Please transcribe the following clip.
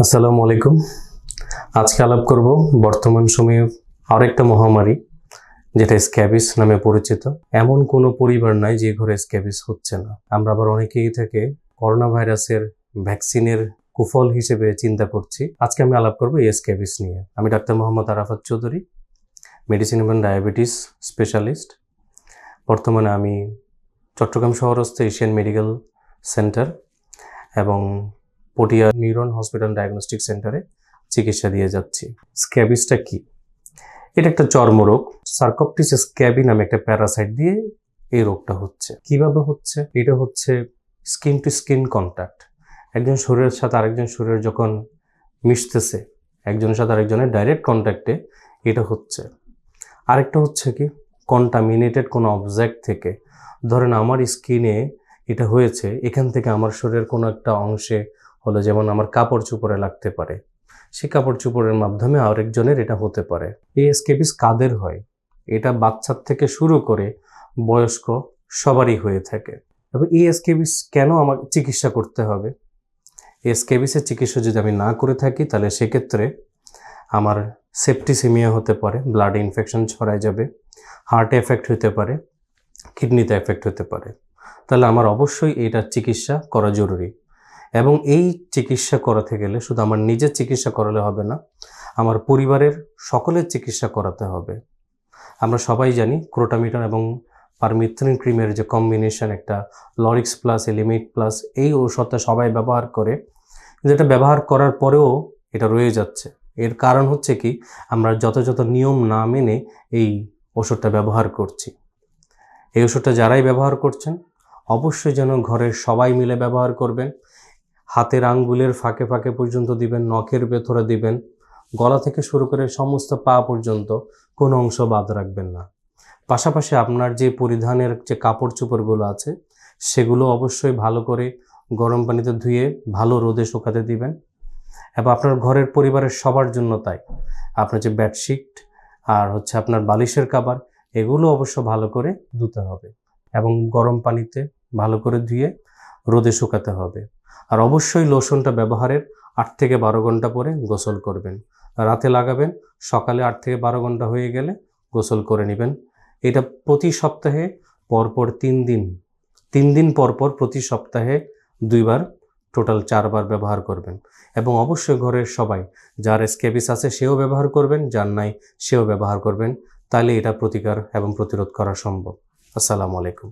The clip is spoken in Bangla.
আসসালামু আলাইকুম। আজকে আলাপ করব বর্তমান সময়ে আরেকটা মহামারী, যেটা স্ক্যাবিস নামে পরিচিত। এমন কোনো পরিবার নাই যে ঘরে স্ক্যাবিস হচ্ছে না। আমরা আবার অনেকেই থেকে করোনা ভাইরাসের ভ্যাকসিনের কুফল হিসেবে চিন্তা করছি। আজকে আমি আলাপ করব এই স্ক্যাবিস নিয়ে। আমি ডাক্তার মোহাম্মদ আরাফাত চৌধুরী মেডিসিন এবং ডায়াবেটিস স্পেশালিস্ট বর্তমানে আমি চট্টগ্রাম শহরস্থ এশিয়ান মেডিকেল সেন্টার এবং পটিয়া নিউরন হসপিটাল ডায়াগনস্টিক সেন্টারে চিকিৎসা দিয়ে যাচ্ছি। স্ক্যাবিসটা কি? এটা একটা চর্মরোগ। সার্কপটিস স্ক্যাবি নামে একটা প্যারাসাইট দিয়ে এই রোগটা হচ্ছে। কীভাবে হচ্ছে? এটা হচ্ছে স্কিন টু স্কিন কন্ট্যাক্ট একজন শরীরের সাথে আরেকজন শরীর যখন মিশতেছে, একজনের সাথে আরেকজনের ডাইরেক্ট কন্ট্যাক্টে এটা হচ্ছে। আরেকটা হচ্ছে কি? কন্টামিনেটেড কোনো অবজেক্ট থেকে। ধরেন আমার স্কিনে এটা হয়েছে, এখান থেকে আমার শরীরের কোনো একটা অংশে হলো যেমন আমার কাপড় চোপড়ে লাগতে পারে। সেই কাপড় চোপড়ের মাধ্যমে আরেকজনের এটা হতে পারে। এই স্কেপিস কাদের হয়? এটা বাচ্চার থেকে শুরু করে বয়স্ক সবারই হয়ে থাকে। তবে এই স্কেবিস কেন আমার চিকিৎসা করতে হবে? এই স্কেবিসের চিকিৎসা যদি আমি না করে থাকি, তাহলে সেক্ষেত্রে আমার সেপটিসিমিয়া হতে পারে, ব্লাড ইনফেকশন ছড়ায় যাবে, হার্টে এফেক্ট হতে পারে, কিডনিতে এফেক্ট হতে পারে। তাহলে আমার অবশ্যই এটার চিকিৎসা করা জরুরি। এবং এই চিকিৎসা করাতে গেলে শুধু আমার নিজের চিকিৎসা করালে হবে না, আমার পরিবারের সকলের চিকিৎসা করাতে হবে। আমরা সবাই জানি ক্রোটামিটন এবং পারমিথ্রিন ক্রিমের যে কম্বিনেশন একটা লরিক্স প্লাস, এলিমিট প্লাস, এই ঔষধটা সবাই ব্যবহার করে, যেটা ব্যবহার করার পরেও এটা রয়ে যাচ্ছে। এর কারণ হচ্ছে কি, আমরা যথাযথ নিয়ম না মেনে এই ওষুধটা ব্যবহার করছি। এই ওষুধটা যারাই ব্যবহার করছেন, অবশ্যই যেন ঘরের সবাই মিলে ব্যবহার করবেন। হাতের আঙ্গুলের ফাঁকে ফাঁকে পর্যন্ত দিবেন, নখের ভেতরে দিবেন। গলা থেকে শুরু করে সমস্ত পা পর্যন্ত কোনো অংশ বাদ রাখবেন না। পাশাপাশি আপনার যে পরিধানের যে কাপড় চোপড়গুলো আছে, সেগুলো অবশ্যই ভালো করে গরম পানিতে ধুয়ে ভালো রোদে শুকাতে দিবেন। এবং আপনার ঘরের পরিবারের সবার জন্য তাই। আপনার যে বেডশিট আর হচ্ছে আপনার বালিশের কাবার, এগুলো অবশ্য ভালো করে ধুতে হবে। এবং গরম পানিতে ভালো করে ধুয়ে রোদে শুকাতে হবে। আর অবশ্যই লোশনটা ব্যবহারের আট থেকে বারো ঘণ্টা পরে গোসল করবেন। রাতে লাগাবেন, সকালে আট থেকে বারো ঘণ্টা হয়ে গেলে গোসল করে নেবেন। এটা প্রতি সপ্তাহে পরপর তিন দিন তিন দিন পরপর প্রতি সপ্তাহে দুইবার, টোটাল চারবার ব্যবহার করবেন। এবং অবশ্যই ঘরের সবাই, যার স্কেবিস আছে সেও ব্যবহার করবেন, যার নাই সেও ব্যবহার করবেন। তাহলে এটা প্রতিকার এবং প্রতিরোধ করা সম্ভব। আসসালামু আলাইকুম।